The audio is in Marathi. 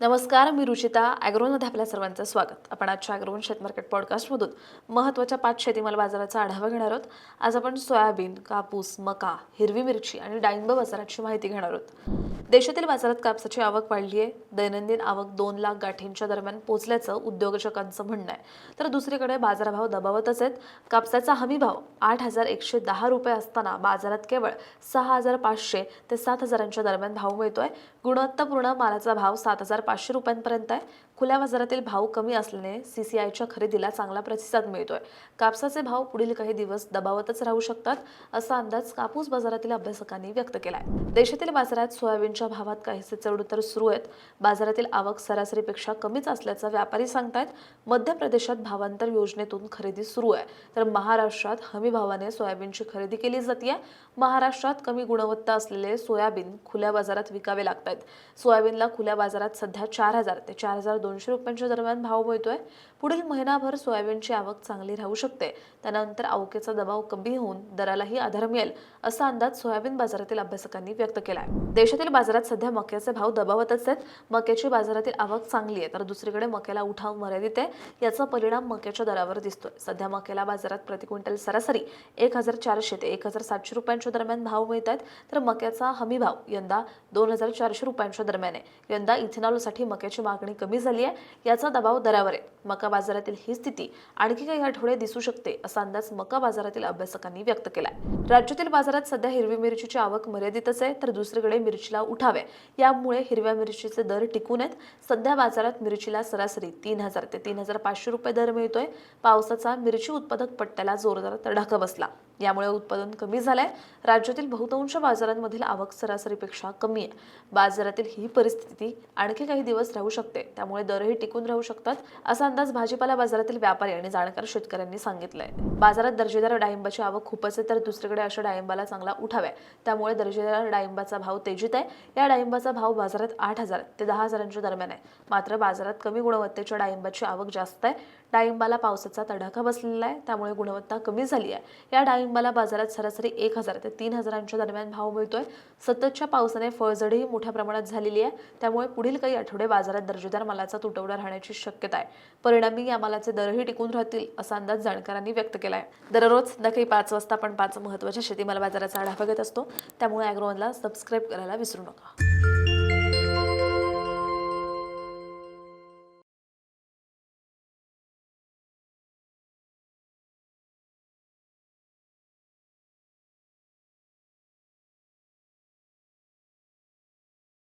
नमस्कार मी रुचिता. ॲग्रोमध्ये आपल्या सर्वांचं स्वागत. आपण आजच्या ॲग्रोवन शेत मार्केट पॉडकास्टमधून महत्त्वाच्या पाच शेतीमाल बाजाराचा आढावा घेणार आहोत. आज आपण सोयाबीन कापूस मका हिरवी मिरची आणि डाळिंब बाजाराची माहिती घेणार आहोत. देशातील बाजारात कापसाची आवक वाढली आहे दैनंदिन आवक दोन लाख गाठींच्या दरम्यान पोहोचल्याचं उद्योजकांचं म्हणणं आहे. तर दुसरीकडे बाजारभाव दबावतच आहेत. कापसाचा हमी भाव आठ हजार एकशे दहा रुपये असताना बाजारात केवळ सहा हजार पाचशे ते सात हजारांच्या दरम्यान भाव मिळतोय. गुणवत्तापूर्ण मालाचा भाव सात हजार पाचशे रुपयांपर्यंत आहे. खुल्या बाजारातील भाव कमी असल्याने सीसीआयच्या खरेदीला चांगला प्रतिसाद मिळतोय. कापसाचे भाव पुढील काही दिवस दबावतच राहू शकतात असा अंदाज कापूस बाजारातील अभ्यासकांनी व्यक्त केलाय. देशातील बाजारात सोयाबीनच्या भावात काहीसे चढउतार सुरू आहेत. बाजारातील आवक सरासरीपेक्षा कमीच असल्याचं व्यापारी सांगतायत. मध्य प्रदेशात भावांतर योजनेतून खरेदी सुरू आहे. तर महाराष्ट्रात हमी भावाने सोयाबीनची खरेदी केली जाते महाराष्ट्रात कमी गुणवत्ता असलेले सोयाबीन खुल्या बाजारात विकावे लागतात आहेत सोयाबीनला खुल्या बाजारात सध्या चार हजार ते चार हजार दोनशे रुपयांच्या दरम्यान भाव मिळतोय पुढील महिनाभर सोयाबीनची आवक चांगली राहू शकते. त्यानंतर आवकेचा दबाव कमी होऊन दरालाही आधार मिळेल असा अंदाज सोयाबीन बाजारातील अभ्यासकांनी व्यक्त केला आहे देशातील बाजारात सध्या मक्याचे भाव दबावतच आहेत. मक्याची बाजारातील आवक चांगली आहे तर दुसरीकडे मक्याला उठाव मर्यादित आहे याचा परिणाम मक्याच्या दरावर दिसतोय. सध्या मक्याला बाजारात प्रति क्विंटल सरासरी एक हजार चारशे ते एक हजार सातशे रुपयांच्या दरम्यान भाव मिळत आहेत तर मक्याचा हमी भाव यंदा दोन हजार चारशे रुपयांच्या दरम्यान आहे. यंदा इथेनॉलसाठी मक्याची मागणी कमी झाली आहे याचा दबाव दरावर आहे. मका बाजारातील ही स्थिती आणखी काही आठवडे दिसू शकते असा अंदाज मका बाजारातील अभ्यासकांनी व्यक्त केला राज्यातील बाजारात सध्या हिरवी मिरचीची आवक मर्यादितच आहे तर दुसरीकडे मिरचीला उठावे. यामुळे हिरव्या मिरचीचे दर टिकून आहेत. सध्या बाजारात मिरचीला सरासरी तीन हजार ते तीन हजार पाचशे रुपये दर मिळतोय. पावसाचा मिरची उत्पादक पट्ट्याला जोरदार तडाखा बसला. यामुळे उत्पादन कमी झालंय. राज्यातील बहुतांश बाजारांमधील आवक सरासरीपेक्षा कमी आहे. बाजारातील ही परिस्थिती आणखी काही दिवस राहू शकते. त्यामुळे दरही टिकून राहू शकतात असा अंदाज भाजीपाला बाजारातील व्यापारी आणि जाणकार शेतकऱ्यांनी सांगितलंय. बाजारात दर्जेदार डाळिंबाची आवक खूपच आहे तर दुसरीकडे अशा डाळिंबाला चांगला उठाव्या. त्यामुळे दर्जेदार डाळिंबाचा भाव तेजीत आहे. या डाळिंबाचा भाव बाजारात आठ हजार ते दहा हजारांच्या दरम्यान आहे. मात्र बाजारात कमी गुणवत्तेच्या डाळिंबाची आवक जास्त आहे. डाळिंबाला पावसाचा तडाखा बसलेला आहे. त्यामुळे गुणवत्ता कमी झाली आहे. या डाळिंबाला बाजारात सरासरी एक हजार ते तीन हजारांच्या दरम्यान भाव मिळतोय. सततच्या पावसाने फळझडही मोठ्या प्रमाणात झालेली आहे. त्यामुळे पुढील काही आठवडे बाजारात दर्जेदार मालाचा तुटवडा राहण्याची शक्यता आहे. परिणामी या मालाचे दरही टिकून राहतील असा अंदाज जाणकारांनी व्यक्त केला आहे दररोज नक्की पाच वाजता आपण पाच महत्त्वाच्या शेतीमाल बाजाराचा आढावा घेत असतो. त्यामुळे अॅग्रोवनला सबस्क्राईब करायला विसरू नका.